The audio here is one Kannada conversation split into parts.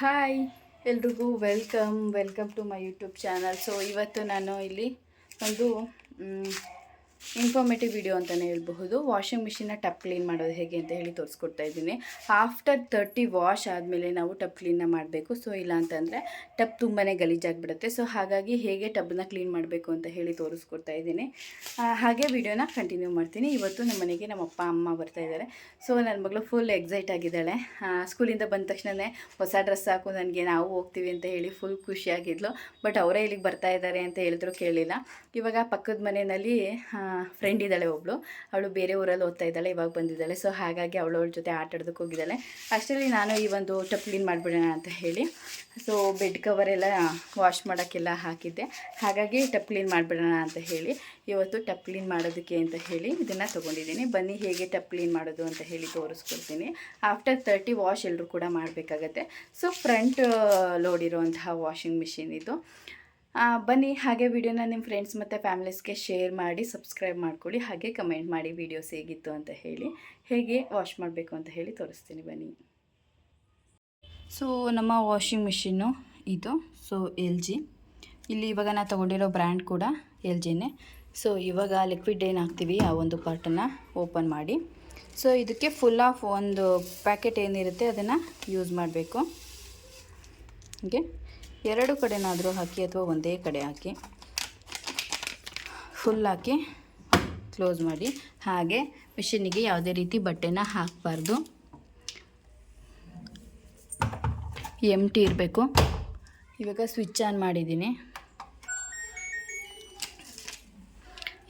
ಹಾಯ್ ಎಲ್ರಿಗೂ welcome welcome to my YouTube channel so ಇವತ್ತು ನಾನು ಇಲ್ಲಿ ಒಂದು ಇನ್ಫಾರ್ಮೇಟಿವ್ ವಿಡಿಯೋ ಅಂತಲೇ ಹೇಳ್ಬಹುದು. ವಾಷಿಂಗ್ ಮಿಷಿನ್ನ ಟಪ್ ಕ್ಲೀನ್ ಮಾಡೋದು ಹೇಗೆ ಅಂತ ಹೇಳಿ ತೋರಿಸ್ಕೊಡ್ತಾ ಇದ್ದೀನಿ. ಆಫ್ಟರ್ ತರ್ಟಿ ವಾಶ್ ಆದಮೇಲೆ ನಾವು ಟಪ್ ಕ್ಲೀನ್ನ ಮಾಡಬೇಕು. ಸೊ ಇಲ್ಲ ಅಂತಂದರೆ ಟಪ್ ತುಂಬಾ ಗಲೀಜಾಗಿಬಿಡುತ್ತೆ. ಸೊ ಹಾಗಾಗಿ ಹೇಗೆ ಟಬ್ನ ಕ್ಲೀನ್ ಮಾಡಬೇಕು ಅಂತ ಹೇಳಿ ತೋರಿಸ್ಕೊಡ್ತಾ ಇದ್ದೀನಿ. ಹಾಗೆ ವಿಡಿಯೋನ ಕಂಟಿನ್ಯೂ ಮಾಡ್ತೀನಿ. ಇವತ್ತು ನಮ್ಮ ಮನೆಗೆ ನಮ್ಮ ಅಪ್ಪ, ಅಮ್ಮ ಬರ್ತಾ ಇದ್ದಾರೆ. ಸೊ ನನ್ನ ಮಗಳು ಫುಲ್ ಎಕ್ಸೈಟ್ ಆಗಿದ್ದಾಳೆ. ಸ್ಕೂಲಿಂದ ಬಂದ ತಕ್ಷಣವೇ ಹೊಸ ಡ್ರೆಸ್ ಹಾಕು, ನನಗೆ ನಾವು ಹೋಗ್ತೀವಿ ಅಂತ ಹೇಳಿ ಫುಲ್ ಖುಷಿಯಾಗಿದ್ಲು. ಬಟ್ ಅವರೇ ಇಲ್ಲಿಗೆ ಬರ್ತಾ ಇದ್ದಾರೆ ಅಂತ ಹೇಳಿದ್ರು ಕೇಳಿಲ್ಲ. ಇವಾಗ ಪಕ್ಕದ ಮನೆಯಲ್ಲಿ ಫ್ರೆಂಡ್ ಇದ್ದಾಳೆ ಒಬ್ಬಳು ಅವಳು ಬೇರೆ ಊರಲ್ಲಿ ಓದ್ತಾ ಇದ್ದಾಳೆ, ಇವಾಗ ಬಂದಿದ್ದಾಳೆ. ಸೊ ಹಾಗಾಗಿ ಅವಳು ಅವಳ ಜೊತೆ ಆಟ ಆಡೋದಕ್ಕೆ ಹೋಗಿದ್ದಾಳೆ. ಅಷ್ಟರಲ್ಲಿ ನಾನು ಈ ಒಂದು ಟಪ್ ಕ್ಲೀನ್ ಮಾಡಿಬಿಡೋಣ ಅಂತ ಹೇಳಿ. ಸೊ ಬೆಡ್ ಕವರ್ ಎಲ್ಲ ವಾಶ್ ಮಾಡೋಕ್ಕೆಲ್ಲ ಹಾಕಿದ್ದೆ. ಹಾಗಾಗಿ ಟಪ್ ಕ್ಲೀನ್ ಮಾಡಿಬಿಡೋಣ ಅಂತ ಹೇಳಿ. ಇವತ್ತು ಟಪ್ ಕ್ಲೀನ್ ಮಾಡೋದಕ್ಕೆ ಅಂತ ಹೇಳಿ ಇದನ್ನು ತೊಗೊಂಡಿದ್ದೀನಿ. ಬನ್ನಿ ಹೇಗೆ ಟಪ್ ಕ್ಲೀನ್ ಮಾಡೋದು ಅಂತ ಹೇಳಿ ತೋರಿಸ್ಕೊಡ್ತೀನಿ. ಆಫ್ಟರ್ ತರ್ಟಿ ವಾಶ್ ಎಲ್ಲರೂ ಕೂಡ ಮಾಡಬೇಕಾಗತ್ತೆ. ಸೊ ಫ್ರಂಟ್ ಲೋಡ್ ಇರುವಂತಹ ವಾಷಿಂಗ್ ಮಿಷಿನ್ ಇದು. ಬನ್ನಿ, ಹಾಗೆ ವಿಡಿಯೋನ ನಿಮ್ಮ ಫ್ರೆಂಡ್ಸ್ ಮತ್ತು ಫ್ಯಾಮಿಲೀಸ್ಗೆ ಶೇರ್ ಮಾಡಿ ಸಬ್ಸ್ಕ್ರೈಬ್ ಮಾಡ್ಕೊಳ್ಳಿ, ಹಾಗೆ ಕಮೆಂಟ್ ಮಾಡಿ ವೀಡಿಯೋಸ್ ಹೇಗಿತ್ತು ಅಂತ ಹೇಳಿ. ಹೇಗೆ ವಾಶ್ ಮಾಡಬೇಕು ಅಂತ ಹೇಳಿ ತೋರಿಸ್ತೀನಿ, ಬನ್ನಿ. ಸೊ ನಮ್ಮ ವಾಷಿಂಗ್ ಮಿಷಿನ್ನು ಇದು ಸೊ ಎಲ್ ಜಿ ಇಲ್ಲಿ ಇವಾಗ ನಾನು ತೊಗೊಂಡಿರೋ ಬ್ರ್ಯಾಂಡ್ ಕೂಡ ಎಲ್ ಜಿನೇ ಸೊ ಇವಾಗ ಲಿಕ್ವಿಡ್ ಏನು ಹಾಕ್ತೀವಿ, ಆ ಒಂದು ಪಾರ್ಟನ್ನು ಓಪನ್ ಮಾಡಿ. ಸೊ ಇದಕ್ಕೆ ಫುಲ್ ಆಫ್ ಒಂದು ಪ್ಯಾಕೆಟ್ ಏನಿರುತ್ತೆ, ಅದನ್ನು ಯೂಸ್ ಮಾಡಬೇಕು. ಹೀಗೆ ಎರಡು ಕಡೆನಾದರೂ ಹಾಕಿ ಅಥವಾ ಒಂದೇ ಕಡೆ ಹಾಕಿ ಫುಲ್ ಹಾಕಿ ಕ್ಲೋಸ್ ಮಾಡಿ. ಹಾಗೆ ಮಿಷಿನಿಗೆ ಯಾವುದೇ ರೀತಿ ಬಟ್ಟೆನ ಹಾಕಬಾರ್ದು. ಎಂ ಟಿ ಇರಬೇಕು. ಇವಾಗ ಸ್ವಿಚ್ ಆನ್ ಮಾಡಿದ್ದೀನಿ.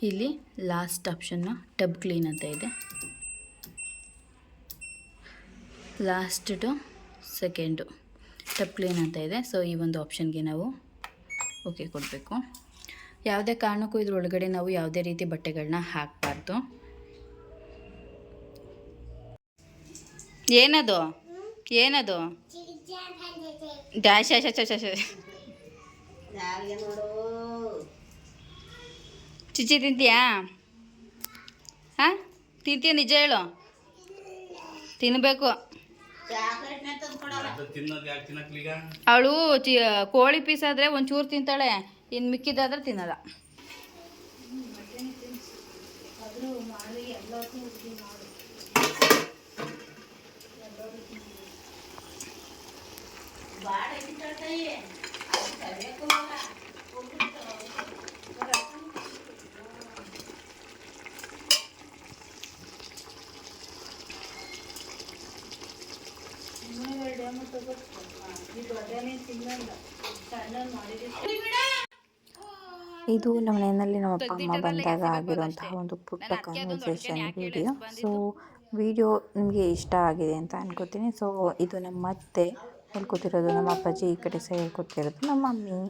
ಇಲ್ಲಿ ಲಾಸ್ಟ್ ಆಪ್ಷನ್ನು ಟಬ್ ಕ್ಲೀನ್ ಅಂತ ಇದೆ. Last two second tub clean ಅಂತ ಇದೆ. ಸೊ ಈ ಒಂದು ಆಪ್ಷನ್ಗೆ ನಾವು ಓಕೆ ಕೊಡಬೇಕು. ಯಾವುದೇ ಕಾರಣಕ್ಕೂ ಇದ್ರೊಳಗಡೆ ನಾವು ಯಾವುದೇ ರೀತಿ ಬಟ್ಟೆಗಳನ್ನ ಹಾಕಬಾರ್ದು. ಏನದು? ಏನದು? ಡ್ಯಾಶ್ ಚಿಚ್ಚಿ ತಿಂತೀಯಾ? ಹಾಂ? ತಿಂತೀಯ? ನಿಜ ಹೇಳು. ತಿನ್ನಬೇಕು ಅವಳು ಚಿ ಕೋಳಿ ಪೀಸ್ ಆದರೆ ಒಂಚೂರು ತಿಂತಾಳೆ ಇನ್ನು ಮಿಕ್ಕಿದಾದ್ರೆ ತಿನ್ನಲ್ಲ. ಇದು ನಮ್ಮ ಮನೆಯಲ್ಲಿ ನಮ್ಮ ಅಪ್ಪ ಅಮ್ಮ ಬಂದಾಗ ಆಗಿರುವಂತಹ ಒಂದು ಪುಟ್ಟ ಕನ್ವರ್ಸೇಷನ್ ವಿಡಿಯೋ ಸೊ ವಿಡಿಯೋ ನಿಮಗೆ ಇಷ್ಟ ಆಗಿದೆ ಅಂತ ಅನ್ಕೋತೀನಿ. ಸೊ ಇದು ನಮ್ಮ ಅತ್ತೆ ಹೇಳ್ಕೊತಿರೋದು ನಮ್ಮ ಅಪ್ಪಾಜಿ ಈ ಕಡೆ ಸಹ ಹೇಳ್ಕೊತಿರೋದು ನಮ್ಮ ಮಮ್ಮಿ.